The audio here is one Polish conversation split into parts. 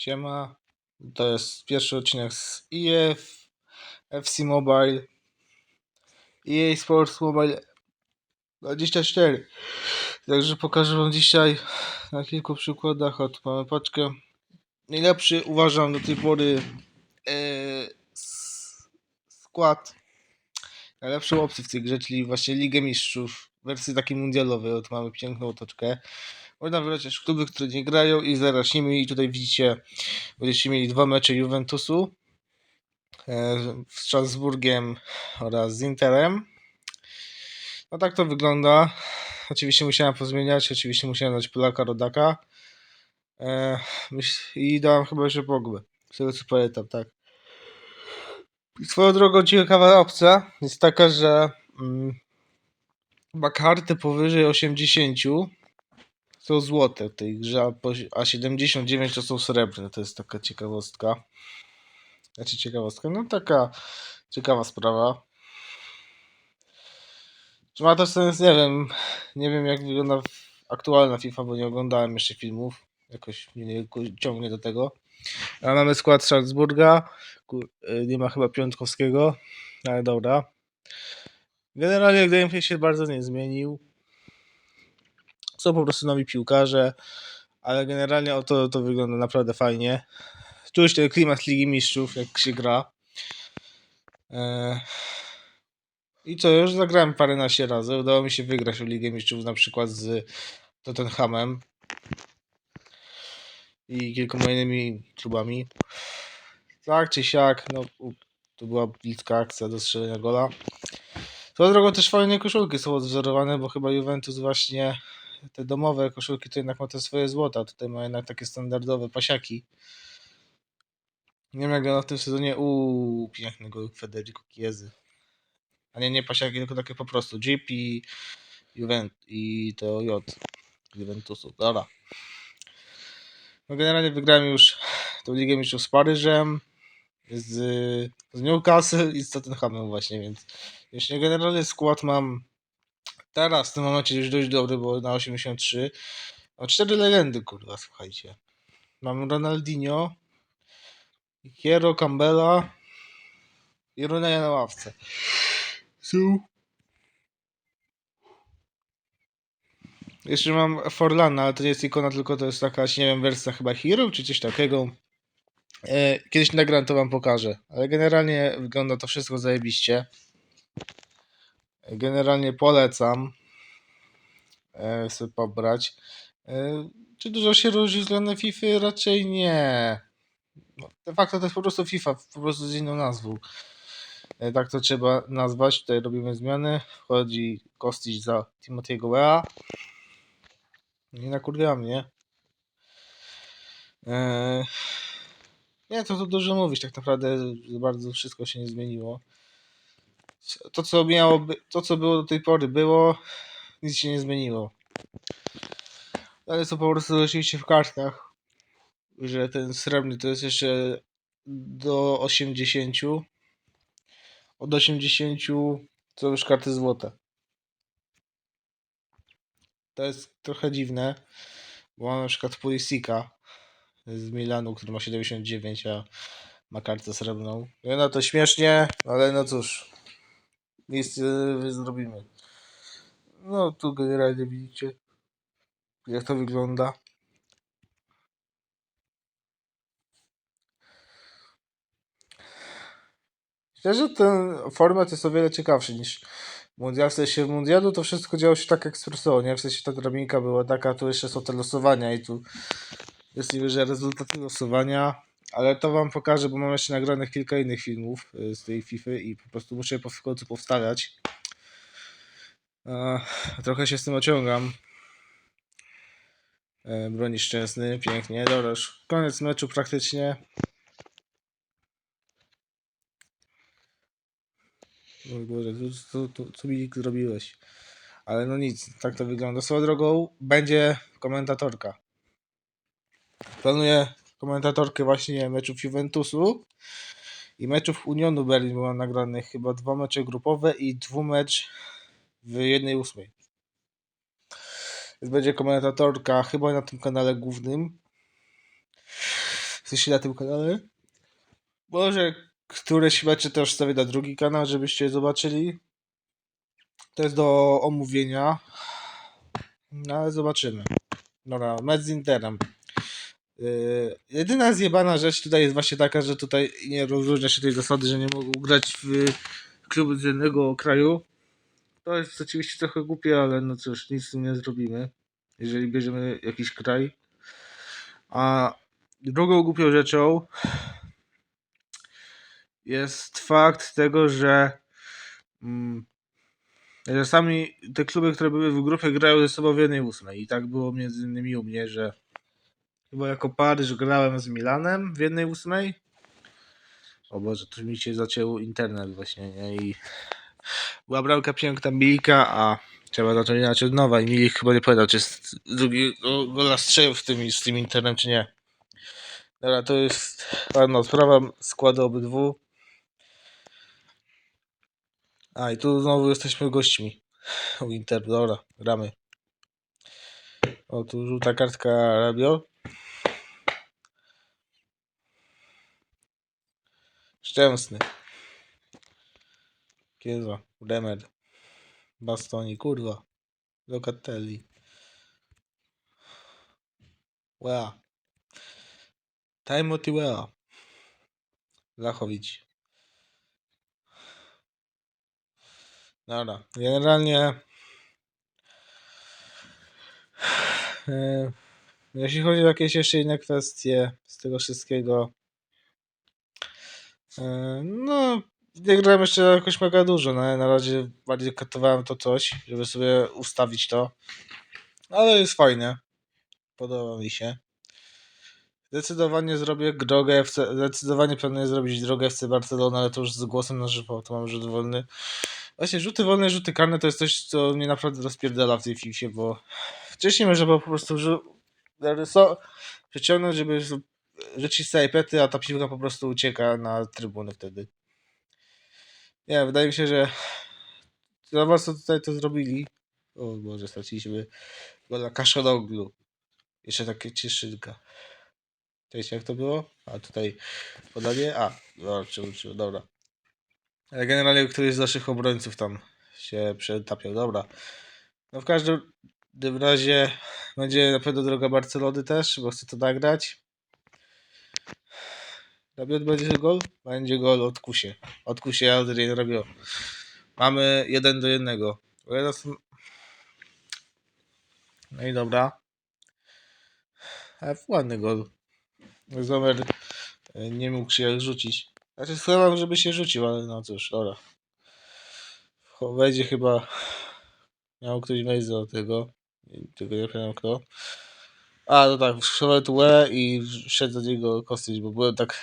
Siema. To jest pierwszy odcinek z EF, FC Mobile, EA Sports Mobile 24. Także pokażę Wam dzisiaj na kilku przykładach. Od mamy paczkę. Najlepszy uważam do tej pory e, skład. Najlepszą opcję w tej grze, czyli właśnie Ligę Mistrzów. Wersji takiej mundialowej. Od mamy piękną otoczkę. Można wybrać też kluby, które nie grają i zaraz nimi. I tutaj widzicie Będziecie mieli dwa mecze Juventusu e, z Strasburgiem oraz z Interem. No tak to wygląda. Oczywiście musiałem pozmieniać, oczywiście musiałem dać Polaka Rodaka. E, I dałem chyba jeszcze Pogbę. Z tego co pamiętam, tak. Swoją drogą ciekawa opcja jest taka, że mm, karty powyżej 80 są złote w tej grze, a po- a 79 to są srebrne. To jest taka ciekawostka. Znaczy ciekawostka, no taka ciekawa sprawa. Czy ma to sens? Nie wiem. Nie wiem jak wygląda aktualna FIFA, bo nie oglądałem jeszcze filmów. Jakoś mnie nie ciągnie do tego. A mamy skład Salzburga. Y, Nie ma chyba Piątkowskiego, ale dobra. Generalnie gameplay się bardzo nie zmienił. Są po prostu nowi piłkarze, ale generalnie o to, to wygląda naprawdę fajnie. Czuć ten klimat Ligi Mistrzów, jak się gra. Eee, I co, już zagrałem paręnaście razy. Udało mi się wygrać o Ligę Mistrzów na przykład z Tottenhamem i kilkoma innymi klubami. Tak czy siak, no to była bliska akcja do strzelenia gola. Swoją drogą też fajne koszulki są odwzorowane, bo chyba Juventus właśnie te domowe koszulki to jednak ma te swoje złota. Tutaj ma jednak takie standardowe pasiaki. Nie wiem jak ona w tym sezonie. Uuu, piękny gol Federico Chiesy. A nie, nie pasiaki, tylko takie po prostu. Jeep i Juvent i to J Juventusu. Dobra. No generalnie wygrałem już tą Ligę Mistrzów z Paryżem, z, z Newcastle i z Tottenhamem właśnie, więc jeśli generalny skład mam teraz w tym momencie już dość dobry, bo na 83. Mam cztery legendy, kurwa, słuchajcie. Mam Ronaldinho, Hierro Campbella i Runeja na ławce. Są. Jeszcze mam Forlana, ale to nie jest ikona, tylko to jest jakaś, nie wiem, wersja chyba Hero czy coś takiego. E, Kiedyś nagram, to wam pokażę. Ale generalnie wygląda to wszystko zajebiście. Generalnie polecam e, sobie pobrać. E, Czy dużo się różni względem FIFA? Raczej nie. No, de facto to jest po prostu FIFA, po prostu z inną nazwą. E, Tak to trzeba nazwać. Tutaj robimy zmiany. Wchodzi Kostić za Timothy'ego Wea. Nie nakurwia mnie. Eee, nie, to, to dużo mówić. Tak naprawdę bardzo wszystko się nie zmieniło. To co, miało to, co było do tej pory, było. Nic się nie zmieniło. Ale co po prostu rzeczywiście w kartach, że ten srebrny to jest jeszcze do 80. Od 80 to już karty złote. To jest trochę dziwne, bo mam na przykład Pulisika z Milanu, który ma 79, a ma kartę srebrną. No to śmiesznie, ale no cóż, nic nie zrobimy. No tu generalnie widzicie, jak to wygląda. Szczerze, ten format jest o wiele ciekawszy niż Mundial. W sensie Mundialu to wszystko działo się tak ekspresowo, nie? W sensie ta drabinka była taka, tu jeszcze są te losowania i tu jest niby, że rezultaty losowania, ale to wam pokażę, bo mam jeszcze nagranych kilka innych filmów y, z tej FIFA i po prostu muszę je w końcu powstawiać. Trochę się z tym ociągam. E, Broni szczęsny, pięknie. Dobra, już koniec meczu praktycznie. O Boże, co, co, co mi zrobiłeś? Ale no nic, tak to wygląda. Swoją drogą będzie komentatorka. Planuję komentatorkę właśnie meczów Juventusu i meczów Unionu Berlin, bo mam nagranych chyba dwa mecze grupowe i dwumecz w jednej ósmej. Więc będzie komentatorka chyba na tym kanale głównym. coś na tym kanale. Może któreś mecze też wstawię na drugi kanał, żebyście zobaczyli. To jest do omówienia. No ale zobaczymy. Dobra, mecz z Interem. Yy, jedyna zjebana rzecz tutaj jest właśnie taka, że tutaj nie rozróżnia się tej zasady, że nie mogą grać w kluby z jednego kraju. To jest oczywiście trochę głupie, ale no cóż, nic z tym nie zrobimy, jeżeli bierzemy jakiś kraj. A drugą głupią rzeczą jest fakt tego, że mm, czasami te kluby, które były w grupie, grają ze sobą w jednej ósmej. I tak było między innymi u mnie, że chyba jako Paryż grałem z Milanem w jednej ósmej. O Boże, tu mi się zaciął internet właśnie, nie? I była bramka piękna Milika, a trzeba zacząć inaczej od nowa. I Milik chyba nie powiedział, czy jest drugi go- gola strzelił w tym, z tym internem, czy nie. Dobra, to jest ładna sprawa. Składy obydwu. A i tu znowu jesteśmy gośćmi. U Inter, dobra, gramy. O, tu żółta kartka Rabio. Szczęsny. Kieza, Demer. Bastoni, kurwa. Locatelli. Wea. Timothy Wea. Lachowicz. Dobra, generalnie e, jeśli chodzi o jakieś jeszcze inne kwestie z tego wszystkiego e, no nie grałem jeszcze jakoś mega dużo, no, na razie bardziej katowałem to coś, żeby sobie ustawić to, ale jest fajnie, podoba mi się. Zdecydowanie zrobię drogę FC, zdecydowanie planuję zrobić drogę FC Barcelona, ale to już z głosem na żywo, to mam rzut wolny. Właśnie rzuty wolne, rzuty karne to jest coś, co mnie naprawdę rozpierdala w tej filmie, bo wcześniej można było po prostu rzu- zaryso- przeciągnąć, żeby z- sobie pety, a ta piłka po prostu ucieka na trybuny wtedy. Nie, wydaje mi się, że za co tutaj to zrobili. O Boże, straciliśmy gola Kaszanoglu. Jeszcze takie cieszynka. Cześć, jak to było? A tutaj podanie? A, dobra, przewróciło, dobra. Ale generalnie któryś z naszych obrońców tam się przetapiał, dobra. No w każdym razie będzie na pewno droga Barcelony też, bo chcę to nagrać. Rabiot będzie gol? Będzie gol od Kusie. Od Kusie Adrien Rabiot. Mamy jeden do jednego. O, ja nas- No i dobra. Ładny gol. Zomer e, nie mógł się rzucić. Znaczy chciałem, żeby się rzucił, ale no cóż, dobra. Wejdzie chyba. Miał ktoś wejść do tego. Tylko nie pamiętam kto. A, no tak, tu łe i wszedł do niego kostyć, bo byłem tak.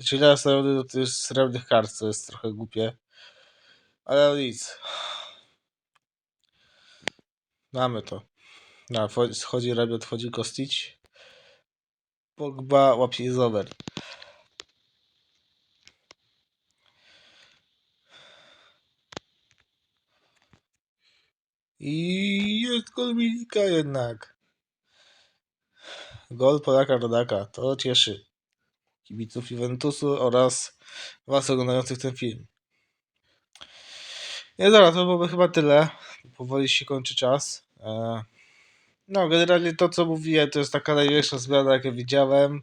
Źle nastawiony do tych srebrnych kart, co jest trochę głupie. Ale no nic. Mamy to. Wchodzi- schodzi Rabiot, wchodzi Kostić. Pogba łapie Zomer. I jest gol Milika jednak. Gol Polaka Rodaka. To cieszy kibiców Juventusu oraz was oglądających ten film. Nie dobra, to byłoby chyba tyle. Powoli się kończy czas. E, No, generalnie to, co mówiłem, to jest taka największa zmiana, jaką widziałem.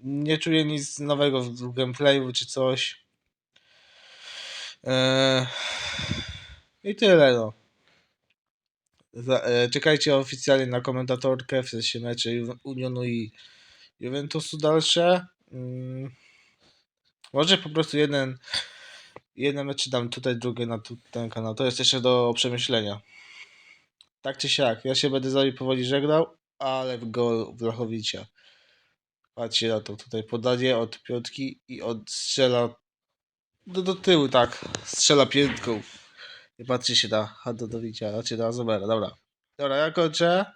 Nie czuję nic nowego w gameplayu czy coś. E, I tyle, no. E, czekajcie oficjalnie na komentatorkę, w sensie mecze Unionu i Juventusu dalsze. Mm, może po prostu jeden, jeden mecz dam tutaj, drugie na ten kanał. To jest jeszcze do przemyślenia. Tak czy siak, ja się będę z wami powoli żegnał, ale w gol Wlachowicia. Patrzcie na to, tutaj podanie od piątki i od strzela do, do tyłu, tak, strzela piętką. Nie patrzy się na Hadodowicia, znaczy na Zomera, dobra. Dobra, ja kończę.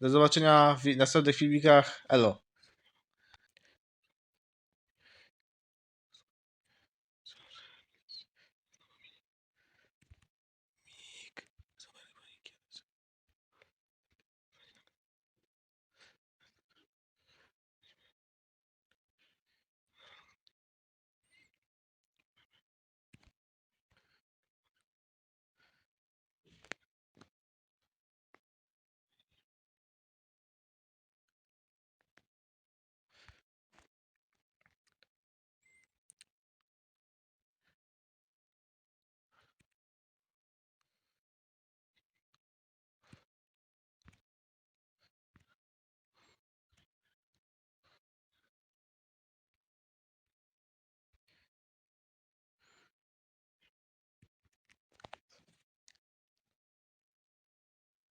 Do zobaczenia w następnych filmikach. Elo.